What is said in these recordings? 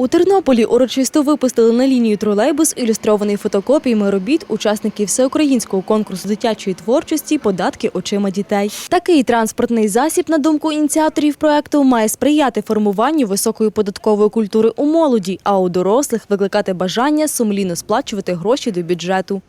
У Тернополі урочисто випустили на лінію тролейбус, ілюстрований фотокопіями робіт учасників всеукраїнського конкурсу дитячої творчості Податки очима дітей. Такий транспортний засіб, на думку ініціаторів проекту, має сприяти формуванню високої податкової культури у молоді, а у дорослих викликати бажання сумлінно сплачувати гроші до бюджету.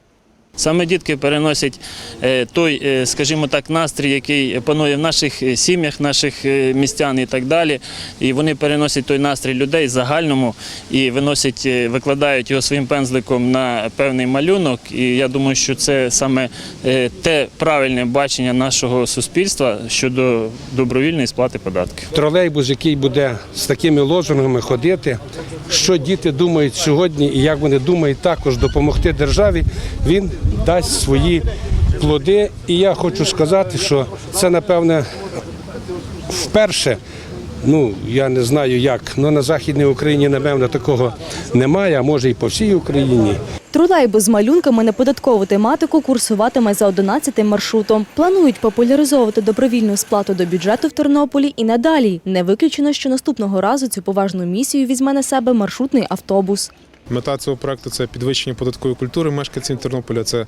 Саме дітки переносять е, той, е, скажімо так, настрій, який панує в наших е, сім'ях, наших містян і так далі. І вони переносять той настрій людей загальному і виносять, викладають його своїм пензликом на певний малюнок. І я думаю, що це саме те правильне бачення нашого суспільства щодо добровільної сплати податків. тролейбус, який буде з такими лозунгами ходити, що діти думають сьогодні і як вони думають також допомогти державі, він дасть свої плоди. І я хочу сказати, що це напевне вперше. Ну, я не знаю як, але на Західній Україні, напевно, такого немає, а може і по всій Україні. Тролейбус з малюнками на податкову тематику курсуватиме за 11 маршрутом. Планують популяризовувати добровільну сплату до бюджету в Тернополі і надалі. Не виключено, що наступного разу цю поважну місію візьме на себе маршрутний автобус. Мета цього проекту це підвищення податкової культури мешканців Тернополя, це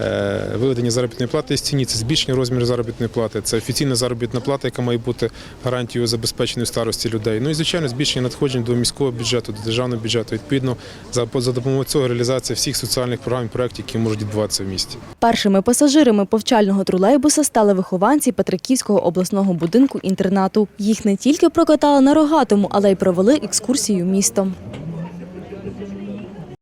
е, виведення заробітної плати з ціні, це збільшення розміру заробітної плати, це офіційна заробітна плата, яка має бути гарантією забезпеченої старості людей. Ну і звичайно, збільшення надходжень до міського бюджету, до державного бюджету. Відповідно, за допомогою цього реалізація всіх соціальних програм і проєктів, які можуть відбуватися в місті. Першими пасажирами повчального тролейбуса стали вихованці Петриківського обласного будинку інтернату. Їх не тільки прокатали на рогатому, але й провели екскурсію містом.